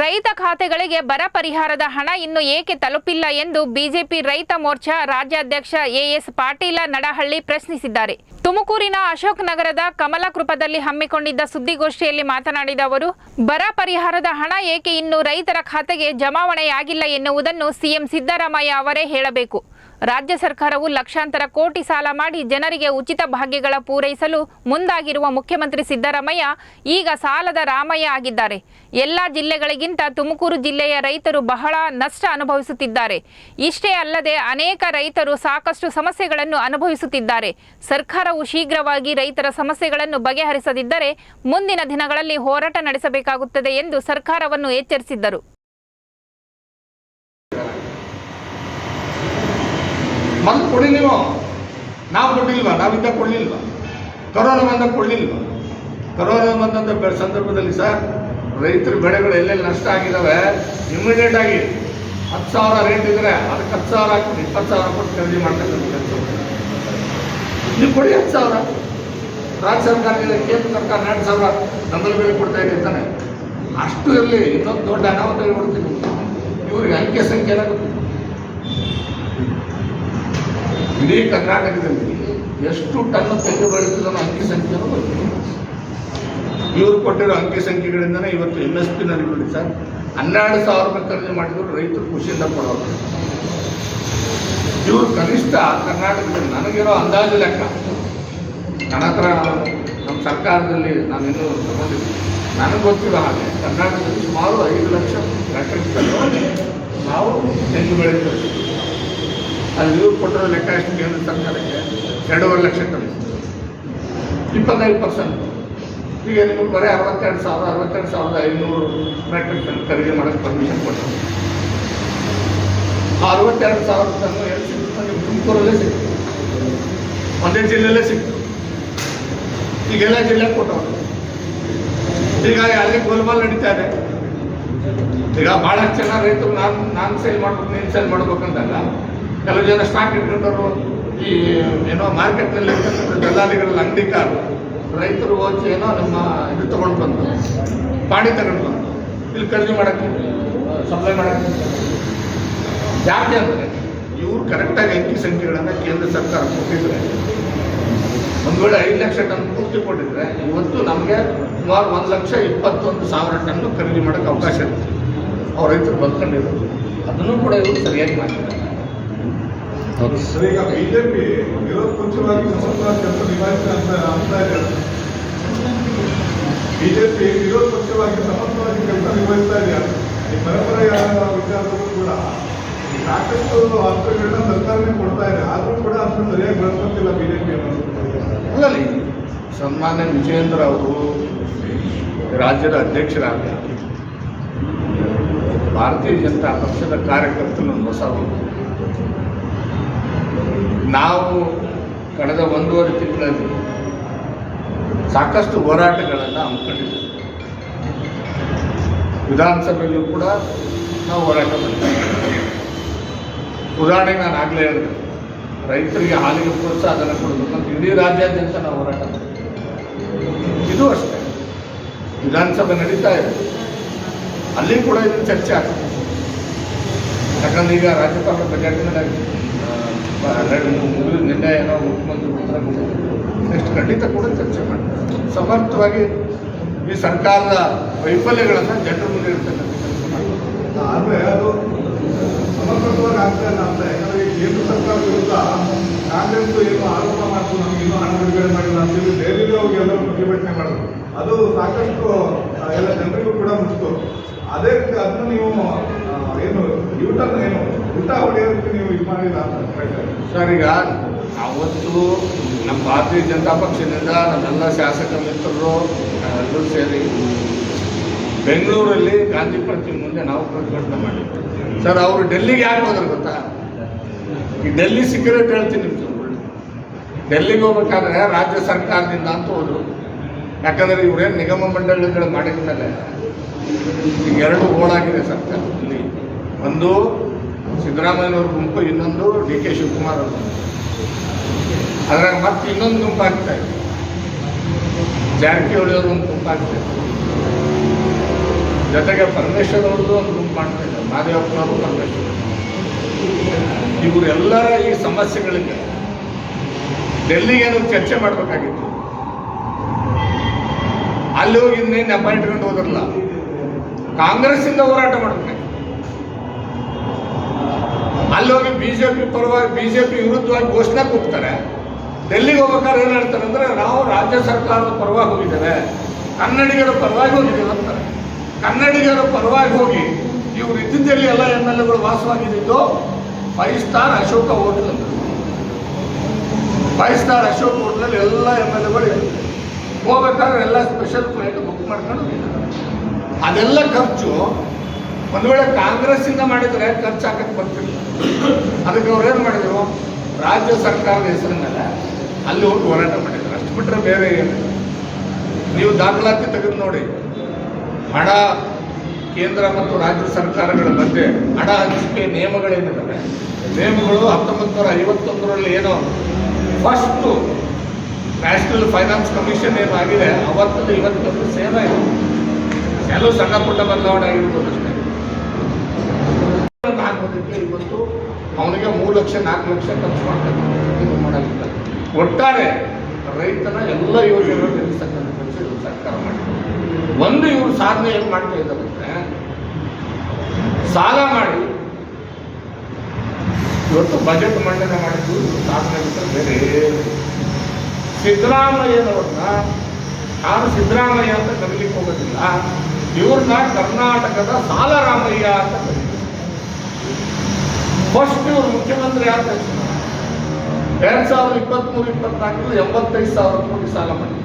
ರೈತ ಖಾತೆಗಳಿಗೆ ಬರ ಪರಿಹಾರದ ಹಣ ಇನ್ನು ಏಕೆ ತಲುಪಿಲ್ಲ ಎಂದು ಬಿಜೆಪಿ ರೈತ ಮೋರ್ಚಾ ರಾಜ್ಯಾಧ್ಯಕ್ಷ ಎಎಸ್ ಪಾಟೀಲ ನಡಹಳ್ಳಿ ಪ್ರಶ್ನಿಸಿದ್ದಾರೆ. ತುಮಕೂರಿನ ಅಶೋಕ್ ನಗರದ ಕಮಲಕೃಪದಲ್ಲಿ ಹಮ್ಮಿಕೊಂಡಿದ್ದ ಸುದ್ದಿಗೋಷ್ಠಿಯಲ್ಲಿ ಮಾತನಾಡಿದ ಅವರು, ಬರ ಪರಿಹಾರದ ಹಣ ಏಕೆ ಇನ್ನು ರೈತರ ಖಾತೆಗೆ ಜಮಾವಣೆಯಾಗಿಲ್ಲ ಎನ್ನುವುದನ್ನು ಸಿಎಂ ಸಿದ್ದರಾಮಯ್ಯ ಅವರೇ ಹೇಳಬೇಕು. ರಾಜ್ಯ ಸರ್ಕಾರವು ಲಕ್ಷಾಂತರ ಕೋಟಿ ಸಾಲ ಮಾಡಿ ಜನರಿಗೆ ಉಚಿತ ಭಾಗ್ಯಗಳ ಪೂರೈಸಲು ಮುಂದಾಗಿರುವ ಮುಖ್ಯಮಂತ್ರಿ ಸಿದ್ದರಾಮಯ್ಯ ಈಗ ಸಾಲದ ರಾಮಯ್ಯ ಆಗಿದ್ದಾರೆ. ಎಲ್ಲ ಜಿಲ್ಲೆಗಳಿಗಿಂತ ತುಮಕೂರು ಜಿಲ್ಲೆಯ ರೈತರು ಬಹಳ ನಷ್ಟ ಅನುಭವಿಸುತ್ತಿದ್ದಾರೆ. ಇಷ್ಟೇ ಅಲ್ಲದೆ ಅನೇಕ ರೈತರು ಸಾಕಷ್ಟು ಸಮಸ್ಯೆಗಳನ್ನು ಅನುಭವಿಸುತ್ತಿದ್ದಾರೆ. ಸರ್ಕಾರವು ಶೀಘ್ರವಾಗಿ ರೈತರ ಸಮಸ್ಯೆಗಳನ್ನು ಬಗೆಹರಿಸದಿದ್ದರೆ ಮುಂದಿನ ದಿನಗಳಲ್ಲಿ ಹೋರಾಟ ನಡೆಸಬೇಕಾಗುತ್ತದೆ ಎಂದು ಸರ್ಕಾರವನ್ನು ಎಚ್ಚರಿಸಿದ್ದರು. ಮೊದಲು ಕೊಡಿ ನೀವು ನಾವು ಕೊಟ್ಟಿಲ್ವಾ? ನಾವಿದ್ದ ಕೊಡಲಿಲ್ವ? ಕರೋನಾ ಬಂದಾಗ ಕೊಡಲಿಲ್ವಾ? ಕರೋನಾ ಬಂದಂಥ ಸಂದರ್ಭದಲ್ಲಿ ಸರ್, ರೈತರ ಬೆಳೆಗಳು ಎಲ್ಲೆಲ್ಲಿ ನಷ್ಟ ಆಗಿದ್ದಾವೆ ಇಮಿಡಿಯೇಟ್ ಆಗಿ ಹತ್ತು ಸಾವಿರ ರೇಟ್ ಇದ್ರೆ ಅದಕ್ಕೆ ಹತ್ತು ಸಾವಿರ ಹಾಕಿ ಇಪ್ಪತ್ತು ಸಾವಿರ ಕೊಟ್ಟು ಖರೀದಿ ಮಾಡ್ತಕ್ಕಂಥ ನೀವು ಕೊಡಿ ಹತ್ತು ಸಾವಿರ. ರಾಜ್ಯ ಸರ್ಕಾರದಿಂದ ಕೇಂದ್ರ ಸರ್ಕಾರ ಎರಡು ಸಾವಿರ ನಮ್ಮಲ್ಲಿ ಬೆಲೆ ಕೊಡ್ತಾ ಇದೆ ತಾನೆ ಅಷ್ಟು ಇರಲಿ, ಇನ್ನೊಂದು ದೊಡ್ಡ ಅನಾಹುತ ಹೇಳ್ಬಿಡ್ತೀನಿ. ಇವ್ರಿಗೆ ಅಂಕೆ ಸಂಖ್ಯೆ ಗೊತ್ತಿಲ್ಲ. ಇಡೀ ಕರ್ನಾಟಕದಲ್ಲಿ ಎಷ್ಟು ಟನ್ ತೆಂಗು ಬೆಳೆದಿದ್ದೋ ಅಂಕಿ ಸಂಖ್ಯೆನೂ ಬರ್ತೀವಿ ಇವರು ಕೊಟ್ಟಿರೋ ಅಂಕಿ ಸಂಖ್ಯೆಗಳಿಂದನೇ ಇವತ್ತು ಎಂ ಎಸ್ ಪಿ ನಲ್ಲಿ ನೋಡಿ ಸರ್. ಹನ್ನೆರಡು ಸಾವಿರ ರೂಪಾಯಿ ಖರೀದಿ ಮಾಡಿದ್ರು ರೈತರು ಖುಷಿಯಿಂದ ಕೊಡೋದು ಇವರು ಕನಿಷ್ಠ ಕರ್ನಾಟಕದಲ್ಲಿ ನನಗಿರೋ ಅಂದಾಜು ಲೆಕ್ಕ. ನನ್ನ ಹತ್ರ ನಮ್ಮ ಸರ್ಕಾರದಲ್ಲಿ ನಾನು ಇನ್ನೂ ತಗೊಂಡಿದ್ದೀನಿ. ನನಗೆ ಗೊತ್ತಿರೋ ಹಾಗೆ ಕರ್ನಾಟಕದಲ್ಲಿ ಸುಮಾರು ಐದು ಲಕ್ಷ ಮೆಟ್ರಿಕ್ ಟನ್ ನಾವು ತೆಂಗು ಬೆಳೆದಿದ್ದೀವಿ. ಅದು ಇವ್ರು ಕೊಟ್ಟಿರೋ ಲೆಕ್ಕ ಎಷ್ಟು ಕೇಂದ್ರ ಸರ್ಕಾರಕ್ಕೆ ಎರಡೂವರೆ ಲಕ್ಷ ಕಮ್ಮಿ. ಇಪ್ಪತ್ತೈದು ಪರ್ಸೆಂಟ್ ಈಗ ನಿಮಗೆ ಬರೀ ಅರವತ್ತೆರಡು ಸಾವಿರ, ಅರವತ್ತೆರಡು ಸಾವಿರದ ಐನೂರು ಮೆಟ್ರಿಕ್ ಟನ್ ಖರೀದಿ ಮಾಡೋಕ್ಕೆ ಪರ್ಮಿಷನ್ ಕೊಟ್ಟರು. ಆ ಅರವತ್ತೆರಡು ಸಾವಿರ ಟನ್ ಎಲ್ಲಿ ಸಿಕ್ತು ನಿಮ್ಗೆ ತುಮಕೂರಲ್ಲೇ ಸಿಕ್ತು ಒಂದೇ ಜಿಲ್ಲೆಯಲ್ಲೇ ಸಿಕ್ತು ಈಗೆಲ್ಲ ಜಿಲ್ಲೆ ಕೊಟ್ಟವರು. ಹೀಗಾಗಿ ಅಲ್ಲಿ ಗೋಲ್ಮಾಲ್ ನಡೀತಾ ಇದೆ. ಈಗ ಭಾಳ ಚೆನ್ನಾಗಿ ರೈತರು ನಾನು ನಾನು ಸೇಲ್ ಮಾಡ್ಬೇಕು, ನೀನು ಸೇಲ್ ಮಾಡ್ಬೇಕಂದಾಗ ಕೆಲವು ಜನ ಸ್ಟಾಕ್ ಇಟ್ಕೊಂಡವರು ಈ, ಏನೋ ಮಾರ್ಕೆಟ್ನಲ್ಲಿ ಇರ್ತಕ್ಕಂಥ ದಲ್ಲಾಳಿಗಳಲ್ಲಿ ಅಂಗಡಿ ಕಾರು, ರೈತರು ಹೋಗಿ ಏನೋ ನಮ್ಮ ಇದು ತಗೊಂಡು ಬಂದು ಪಾಣಿ ತಗೊಂಡು ಬಂದು ಇಲ್ಲಿ ಖರೀದಿ ಮಾಡಕ್ಕೆ ಸಪ್ಲೈ ಮಾಡಕ್ಕೆ ಯಾಕೆ ಅಂದರೆ ಇವರು ಕರೆಕ್ಟಾಗಿ ಅಂಕಿ ಸಂಖ್ಯೆಗಳನ್ನು ಕೇಂದ್ರ ಸರ್ಕಾರ ಕೊಟ್ಟಿದ್ರೆ, ಒಂದು ವೇಳೆ ಐದು ಲಕ್ಷ ಟನ್ ಪೂರ್ತಿ ಕೊಟ್ಟಿದ್ರೆ, ಇವತ್ತು ನಮಗೆ ಸುಮಾರು ಒಂದು ಲಕ್ಷ ಇಪ್ಪತ್ತೊಂದು ಸಾವಿರ ಟನ್ನು ಖರೀದಿ ಮಾಡೋಕ್ಕೆ ಅವಕಾಶ ಇರುತ್ತೆ. ಅವ್ರ ರೈತರು ಬದುಕೊಂಡಿರೋದು. ಅದನ್ನು ಕೂಡ ಇವರು ಸರಿಯಾಗಿ ಮಾಡಿದ್ದಾರೆ ಸರ್, ಈಗ ಬಿಜೆಪಿ ವಿರೋಧ ಪಕ್ಷವಾಗಿ ಸಮರ್ಥವಾಗಿ ಕೆಲಸ ನಿಭಾಯಿಸಿದೆ ಅಂತ ಇದ್ದಾರೆ ಬಿಜೆಪಿ ವಿರೋಧ ಪಕ್ಷವಾಗಿ ಸಮರ್ಥವಾಗಿ ಕೆಲಸ ನಿಭಾಯಿಸ್ತಾ ಇದೆಯಾ? ಈ ಪರಂಪರೆಯ ವಿಚಾರದಲ್ಲೂ ಕೂಡ. ಸಾಕಷ್ಟು ಅಸ್ತ್ರಗಳನ್ನ ಸರ್ಕಾರನೇ ಕೊಡ್ತಾ ಇದೆ. ಆದ್ರೂ ಕೂಡ ಸರಿಯಾಗಿ ಬಳಸ್ಕೊತಿಲ್ಲ ಬಿಜೆಪಿ ಅನ್ನೋದು. ಸನ್ಮಾನ್ಯ ವಿಜಯೇಂದ್ರ ಅವರು ರಾಜ್ಯದ ಅಧ್ಯಕ್ಷರಾದ ಭಾರತೀಯ ಜನತಾ ಪಕ್ಷದ ಕಾರ್ಯಕರ್ತನ ಹೊಸ ನಾವು ಕಳೆದ ಒಂದೂವರೆ ತಿಂಗಳಲ್ಲಿ ಸಾಕಷ್ಟು ಹೋರಾಟಗಳನ್ನು ಹಮ್ಮಿಕೊಂಡಿದ್ದೇವೆ. ವಿಧಾನಸಭೆಯಲ್ಲೂ ಕೂಡ ನಾವು ಹೋರಾಟ ಮಾಡ್ತೀವಿ. ಉದಾಹರಣೆಗೆ ನಾನು ಆಗಲೇ ಹೇಳಿದೆ, ರೈತರಿಗೆ ಹಾಲಿಗೆ ಪ್ರೋತ್ಸಾಹನ ಕೊಡೋದು ಮತ್ತು ಇಡೀ ರಾಜ್ಯಾದ್ಯಂತ ನಾವು ಹೋರಾಟ ಮಾಡ್ತೀವಿ. ಇದು ಅಷ್ಟೇ. ವಿಧಾನಸಭೆ ನಡೀತಾ ಇದೆ. ಅಲ್ಲಿ ಕೂಡ ಇದು ಚರ್ಚೆ ಆಗ್ತದೆ. ಯಾಕಂದ್ರೆ ಈಗ ರಾಜ್ಯಪಾಲರ ಬಜೆಟ್ನಲ್ಲಿ ನಿನ್ನೆ ಏನೋ ಮುಖ್ಯಮಂತ್ರಿ ಉತ್ತರ ಕೊಟ್ಟಿದ್ರು ನೆಕ್ಸ್ಟ್ ಖಂಡಿತ ಕೂಡ ಚರ್ಚೆ ಮಾಡ್ತಾರೆ. ಸಮರ್ಥವಾಗಿ ಈ ಸರ್ಕಾರದ ವೈಫಲ್ಯಗಳನ್ನು ಜನರ ಮುಂದೆ ಇರ್ತಕ್ಕಂಥ ಕೆಲಸ ಅದು ಸಮರ್ಪಕವಾಗಿ ಆಗ್ತಾ ಇಲ್ಲ ಅಂತ. ಯಾಕಂದ್ರೆ ಕೇಂದ್ರ ಸರ್ಕಾರ ವಿರುದ್ಧ ಕಾಂಗ್ರೆಸ್ ಏನು ಆರೋಪ ಮಾಡ್ತು, ನಮ್ಗೆ ಇನ್ನೂ ಹಣ ಬಿಡುಗಡೆ ಮಾಡಿಲ್ಲ ಅಂತ ಹೇಳಿ ದೆಹಲಿಗೆ ಹೋಗಿ ಎಲ್ಲರೂ ಪ್ರತಿಭಟನೆ ಮಾಡಿದ್ರು. ಅದು ಸಾಕಷ್ಟು ಎಲ್ಲ ಜನರಿಗೂ ಕೂಡ ಮುಗಿಸ್ತು ಅದೇ, ಅದನ್ನ ನೀವು ಏನು ಯೂಟರ್ನ್ ಏನು ಹೊಡೆಯೋದಕ್ಕೆ ನೀವು ಇದು. ಸರ್, ಈಗ ಅವತ್ತು ನಮ್ಮ ಭಾರತೀಯ ಜನತಾ ಪಕ್ಷದಿಂದ ನಮ್ಮೆಲ್ಲ ಶಾಸಕ ಮಿತ್ರರು, ಎಲ್ಲರೂ ಸೇರಿ ಬೆಂಗಳೂರಲ್ಲಿ ಗಾಂಧಿ ಪ್ರತಿಮೆ ಮುಂದೆ ನಾವು ಪ್ರತಿಭಟನೆ ಮಾಡಿದ್ವಿ. ಸರ್, ಅವರು ಡೆಲ್ಲಿಗೆ ಯಾರು ಹೋದ್ರು ಗೊತ್ತಾ? ಈ ಡೆಲ್ಲಿ ಸಿಗರೇಟ್ ಹೇಳ್ತೀನಿ ಡೆಲ್ಲಿಗೆ ಹೋಗ್ಬೇಕಾದ್ರೆ ರಾಜ್ಯ ಸರ್ಕಾರದಿಂದ ಅಂತ ಹೋದ್ರು. ಯಾಕಂದ್ರೆ ಇವರೇನು ನಿಗಮ ಮಂಡಳಿಗಳು ಮಾಡಿದ ಮೇಲೆ ಈಗ ಎರಡು ಗೋಳಾಗಿದೆ ಸರ್ಕಾರ. ಇಲ್ಲಿ ಒಂದು ಸಿದ್ದರಾಮಯ್ಯನವ್ರ ಗುಂಪು, ಇನ್ನೊಂದು ಡಿ ಕೆ ಶಿವಕುಮಾರ್ ಅವ್ರ ಗುಂಪು. ಅದ್ರಾಗ ಮತ್ತೆ ಇನ್ನೊಂದು ಗುಂಪು ಆಗ್ತಾ ಇದೆ. ಜಾರಕಿಹೊಳಿ ಅವ್ರ ಒಂದು ಗುಂಪು ಆಗ್ತಾ ಇದೆ. ಜೊತೆಗೆ ಪರಮೇಶ್ವರ್ ಅವ್ರದ್ದು ಒಂದು ಗುಂಪು ಮಾಡ್ತಾ ಇದ್ದಾರೆ ಮಾದೇವಪ್ಪನವರು ಪರಮೇಶ್ವರ್. ಇವರೆಲ್ಲರ ಈ ಸಮಸ್ಯೆಗಳಿಗೆ ಡೆಲ್ಲಿಗೇನು ಚರ್ಚೆ ಮಾಡಬೇಕಾಗಿತ್ತು? ಅಲ್ಲಿ ಹೋಗಿ ಇನ್ನೇನು ಅಪಾಯಿಂಟ್ಮೆಂಟ್ ಹೋದ್ರಲ್ಲ? ಕಾಂಗ್ರೆಸ್ಸಿಂದ ಹೋರಾಟ ಮಾಡಬೇಕಾಗಿತ್ತು ಬಿಜೆಪಿ ಪರವಾಗಿ ಬಿಜೆಪಿ ವಿರುದ್ಧವಾಗಿ ಘೋಷಣೆ ಕೂಗ್ತಾರೆ. ಡೆಲ್ಲಿಗೆ ಹೋಗ್ಬೇಕಾದ್ರೆ ಏನು ಹೇಳ್ತಾರೆ ಅಂದರೆ ನಾವು ರಾಜ್ಯ ಸರ್ಕಾರದ ಪರವಾಗಿ ಹೋಗಿದ್ದೇವೆ. ಕನ್ನಡಿಗರ ಪರವಾಗಿ ಹೋಗಿದ್ದೇವೆ ಅಂತಾರೆ. ಕನ್ನಡಿಗರ ಪರವಾಗಿ ಹೋಗಿ ಇವರು ಇದ್ದಿದ್ದಲ್ಲಿ ಎಲ್ಲ ಎಂ ಎಲ್ ಎಗಳು ವಾಸವಾಗಿದ್ದು ಫೈವ್ ಸ್ಟಾರ್ ಅಶೋಕ ಹೋಟೆಲ್ ಅಂತ. ಫೈವ್ ಸ್ಟಾರ್ ಅಶೋಕ್ ಹೋಟ್ಲಲ್ಲಿ ಎಲ್ಲ ಎಂ ಎಲ್ ಎಗಳು ಹೋಗ್ಬೇಕಾದ್ರೆ ಎಲ್ಲ ಸ್ಪೆಷಲ್ ಫ್ಲೈಟ್ ಬುಕ್ ಮಾಡ್ಕೊಂಡು ಹೋಗಿದ್ದಾರೆ. ಅದೆಲ್ಲ ಖರ್ಚು ಒಂದು ವೇಳೆ ಕಾಂಗ್ರೆಸ್ಸಿಂದ ಮಾಡಿದರೆ ಖರ್ಚು ಹಾಕಕ್ಕೆ ಬರ್ತಿಲ್ಲ. ಅದಕ್ಕೆ ಅವ್ರು ಏನು ಮಾಡಿದ್ರು? ರಾಜ್ಯ ಸರ್ಕಾರದ ಹೆಸರಿನ ಮೇಲೆ ಅಲ್ಲಿ ಹೋಗಿ ಹೋರಾಟ ಮಾಡಿದ್ರು. ಅಷ್ಟು ಬಿಟ್ಟರೆ ಬೇರೆ ಏನು ನೀವು ದಾಖಲಾತಿ ತೆಗೆದು ನೋಡಿ. ಹಣ ಕೇಂದ್ರ ಮತ್ತು ರಾಜ್ಯ ಸರ್ಕಾರಗಳ ಮಧ್ಯೆ ಹಣ ಹಂಚಿಕೆ ನಿಯಮಗಳೇನಿದ್ದಾವೆ ನಿಯಮಗಳು ಹತ್ತೊಂಬತ್ತು ನೂರ ಐವತ್ತೊಂದರಲ್ಲಿ ಏನೋ ಫಸ್ಟು ನ್ಯಾಷನಲ್ ಫೈನಾನ್ಸ್ ಕಮಿಷನ್ ಏನಾಗಿದೆ? ಅವತ್ತು ಇವತ್ತು ಸೇಮ್ ಇದೆ. ಕೆಲವು ಸಣ್ಣ ಪುಟ್ಟ ಬದಲಾವಣೆ ಆಗಿರ್ಬೋದು ಅಷ್ಟೇ. ಇವತ್ತು ಅವನಿಗೆ ಮೂರು ಲಕ್ಷ, ನಾಲ್ಕು ಲಕ್ಷ ಖರ್ಚು ಮಾಡ್ತಾರೆ. ಇದು ಮಾಡೋದಿಲ್ಲ ಒಟ್ಟಾರೆ ರೈತನ ಎಲ್ಲ ಯೋಜನೆಗಳು ನಿಲ್ಲಿಸ್ತಕ್ಕಂಥ ಕೆಲಸ ಇವರು ಸರ್ಕಾರ ಮಾಡಿದೆ ಒಂದು ಇವರು ಸಾಧನೆ ಏನು ಮಾಡ್ತಾ ಇದ್ದಾರೆ ಸಾಲ ಮಾಡಿ. ಇವತ್ತು ಬಜೆಟ್ ಮಂಡನೆ ಮಾಡಿದ್ದು ಸಾಧನೆ ಬೇರೆ. ಸಿದ್ದರಾಮಯ್ಯನವ್ರನ್ನ ನಾನು ಸಿದ್ದರಾಮಯ್ಯ ಅಂತ ಕರೀಲಿಕ್ಕೆ ಹೋಗೋದಿಲ್ಲ, ಇವ್ರನ್ನ ಕರ್ನಾಟಕದ ಸಾಲರಾಮಯ್ಯ ಅಂತ ಕರೀತಾರೆ. ಫಸ್ಟ್ ಇವರು ಮುಖ್ಯಮಂತ್ರಿ ಆದ ಎರಡ್ ಸಾವಿರದ ಇಪ್ಪತ್ಮೂರು ಇಪ್ಪತ್ನಾಲ್ಕರಲ್ಲಿ ಎಂಬತ್ತೈದು ಸಾವಿರ ಕೋಟಿ ಸಾಲ ಮಾಡಿ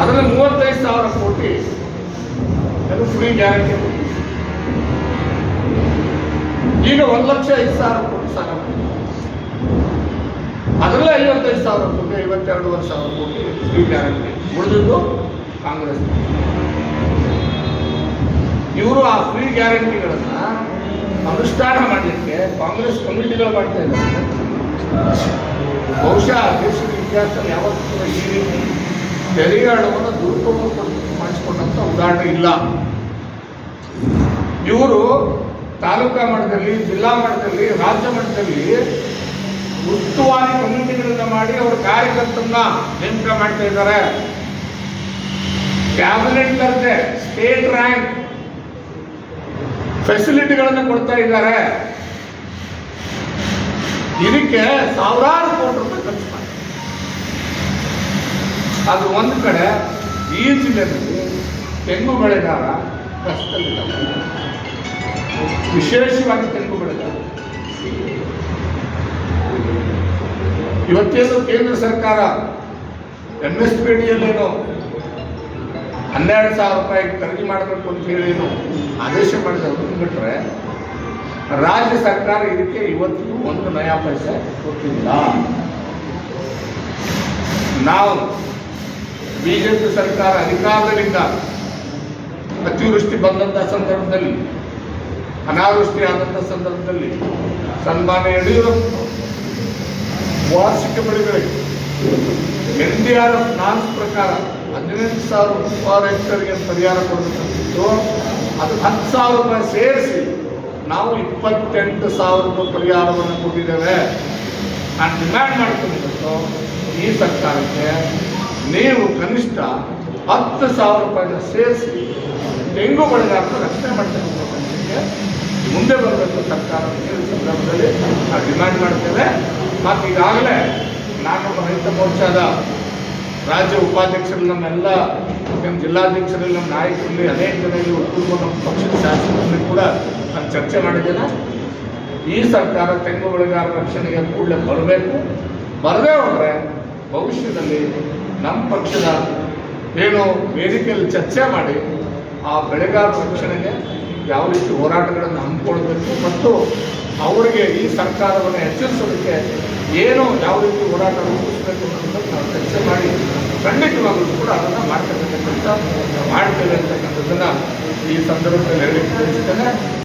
ಅದರಲ್ಲಿ ಮೂವತ್ತೈದು ಸಾವಿರ ಕೋಟಿ ಅದು ಫ್ರೀ ಗ್ಯಾರಂಟಿ ಈಗ ಒಂದು ಲಕ್ಷ ಐದು ಸಾವಿರ ಕೋಟಿ ಸಾಲ ಮಾಡಿ ಅದರಲ್ಲೇ ಐವತ್ತೈದು ಸಾವಿರ ಕೋಟಿ ಐವತ್ತೆರಡೂವರೆ ಸಾವಿರ ಕೋಟಿ ಫ್ರೀ ಗ್ಯಾರಂಟಿ ಉಳಿದಿದ್ದು ಕಾಂಗ್ರೆಸ್ ಇವರು ಆ ಫ್ರೀ ಗ್ಯಾರಂಟಿಗಳನ್ನ ಅನುಷ್ಠಾನ ಮಾಡಲಿಕ್ಕೆ ಕಾಂಗ್ರೆಸ್ ಕಮಿಟಿಗಳು ಮಾಡ್ತಾ ಇದ್ದಾರೆ. ಬಹುಶಃ ದೇಶದ ಇತಿಹಾಸ ಯಾವತ್ತೂ ಈ ರೀತಿ ತೆರಿಗೆ ಹಣವನ್ನು ದುರುಪಯೋಗ ಮಾಡಿಸಿಕೊಂಡಂಥ ಉದಾಹರಣೆ ಇಲ್ಲ. ಇವರು ತಾಲೂಕಾ ಮಟ್ಟದಲ್ಲಿ, ಜಿಲ್ಲಾ ಮಟ್ಟದಲ್ಲಿ, ರಾಜ್ಯ ಮಟ್ಟದಲ್ಲಿ ಉಸ್ತುವಾರಿ ಕಮಿಟಿಗಳನ್ನು ಮಾಡಿ ಅವರ ಕಾರ್ಯಕರ್ತರನ್ನ ನೇಮಕ ಮಾಡ್ತಾ ಇದ್ದಾರೆ. ಕ್ಯಾಬಿನೆಟ್ ದರ್ಜೆ ಸ್ಟೇಟ್ ರ್ಯಾಂಕ್ ಫೆಸಿಲಿಟಿಗಳನ್ನು ಕೊಡ್ತಾ ಇದ್ದಾರೆ. ಇದಕ್ಕೆ ಸಾವಿರಾರು ಕೋಟಿ ರೂಪಾಯಿ ಖರ್ಚು ಮಾಡಿ. ಅದು ಒಂದು ಕಡೆ ಈ ಜಿಲ್ಲೆಯಲ್ಲಿ ತೆಂಗು ಬೆಳೆಗಾರ ಕಷ್ಟದಲ್ಲಿದ್ದಾರೆ ವಿಶೇಷವಾಗಿ ತೆಂಗು ಬೆಳೆಗಾರ ಇವತ್ತೇನು ಕೇಂದ್ರ ಸರ್ಕಾರ ಎಂ ಎಸ್ ಪಿ ಹನ್ನೆರಡು ಸಾವಿರ ರೂಪಾಯಿ ಖರೀದಿ ಮಾಡಬೇಕು ಅಂತ ಹೇಳಿ ಆದೇಶ ಮಾಡಿದವರು ಬಿಟ್ಟರೆ ರಾಜ್ಯ ಸರ್ಕಾರ ಇದಕ್ಕೆ ಇವತ್ತು ಒಂದು ನಯಾ ಪೈಸೆ ಕೊಟ್ಟಿಲ್ಲ. ನಾವು ಬಿಜೆಪಿ ಸರ್ಕಾರ ಅಧಿಕಾರದಲ್ಲಿದ್ದ ಅತಿವೃಷ್ಟಿ ಬಂದಂಥ ಸಂದರ್ಭದಲ್ಲಿ, ಅನಾವೃಷ್ಟಿ ಆದಂಥ ಸಂದರ್ಭದಲ್ಲಿ ಸನ್ಮಾನ ಯಡಿಯೂರಪ್ಪ ವಾರ್ಷಿಕ ಬೆಳೆಗಳಿಗೆ ಎನ್ ಡಿ ಆರ್ ಎಫ್ ನಾಲ್ಕು ಪ್ರಕಾರ ಹದಿನೆಂಟು ಸಾವಿರ ರೂಪಾಯಿ ಹೆಕ್ಟರ್ಗೆ ಪರಿಹಾರ ಕೊಡಬೇಕಂತಿತ್ತು. ಅದು ಹತ್ತು ಸಾವಿರ ರೂಪಾಯಿ ಸೇರಿಸಿ ನಾವು ಇಪ್ಪತ್ತೆಂಟು ಸಾವಿರ ರೂಪಾಯಿ ಪರಿಹಾರವನ್ನು ಕೊಟ್ಟಿದ್ದೇವೆ. ನಾನು ಡಿಮ್ಯಾಂಡ್ ಮಾಡ್ಕೊಂಡಿದ್ದು ಈ ಸರ್ಕಾರಕ್ಕೆ ನೀವು ಕನಿಷ್ಠ ಹತ್ತು ಸಾವಿರ ರೂಪಾಯಿನ ಸೇರಿಸಿ ತೆಂಗು ಬೆಳೆಗಾರರ ರಕ್ಷಣೆ ಮಾಡ್ತಕ್ಕಂಥ ಕೆಲಸಕ್ಕೆ ಮುಂದೆ ಬರಬೇಕು ಸರ್ಕಾರ ಈ ಸಂದರ್ಭದಲ್ಲಿ ನಾವು ಡಿಮ್ಯಾಂಡ್ ಮಾಡ್ತೇವೆ ಮತ್ತು ಈಗಾಗಲೇ ನಾನೊಬ್ಬ ರೈತ ಮೋರ್ಚಾದ ರಾಜ್ಯ ಉಪಾಧ್ಯಕ್ಷರು ನಮ್ಮೆಲ್ಲ ನಮ್ಮ ಜಿಲ್ಲಾಧ್ಯಕ್ಷರಲ್ಲಿ ನಮ್ಮ ನಾಯಕರಲ್ಲಿ ಅನೇಕ ಜನ ಒಟ್ಟುಗೂಡುವ ನಮ್ಮ ಪಕ್ಷದ ಶಾಸಕರಲ್ಲಿ ಕೂಡ ನಾನು ಚರ್ಚೆ ಮಾಡಿದ್ದೇನೆ. ಈ ಸರ್ಕಾರ ತೆಂಗು ಬೆಳೆಗಾರರ ರಕ್ಷಣೆಗೆ ಕೂಡಲೇ ಬರಬೇಕು. ಬರದೇ ಹೋದರೆ ಭವಿಷ್ಯದಲ್ಲಿ ನಮ್ಮ ಪಕ್ಷದ ಏನು ವೇದಿಕೆಯಲ್ಲಿ ಚರ್ಚೆ ಮಾಡಿ ಆ ಬೆಳೆಗಾರರ ರಕ್ಷಣೆಗೆ ಯಾವ ರೀತಿ ಹೋರಾಟಗಳನ್ನು ಹಮ್ಮಿಕೊಳ್ಬೇಕು ಮತ್ತು ಅವರಿಗೆ ಈ ಸರ್ಕಾರವನ್ನು ಹೆಚ್ಚಿಸೋದಕ್ಕೆ ಏನು ಯಾವ ರೀತಿ ಹೋರಾಟ ರೂಪಿಸಬೇಕು ಅನ್ನೋದನ್ನು ನಾವು ಚರ್ಚೆ ಮಾಡಿ ಖಂಡಿತವಾಗಲೂ ಕೂಡ ಅದನ್ನು ಮಾಡ್ತಕ್ಕಂಥ ಮಾಡ್ತೇವೆ ಅಂತಕ್ಕಂಥದ್ದನ್ನು ಈ ಸಂದರ್ಭದಲ್ಲಿ ಹೇಳಿ ಬಯಸ್ತೇನೆ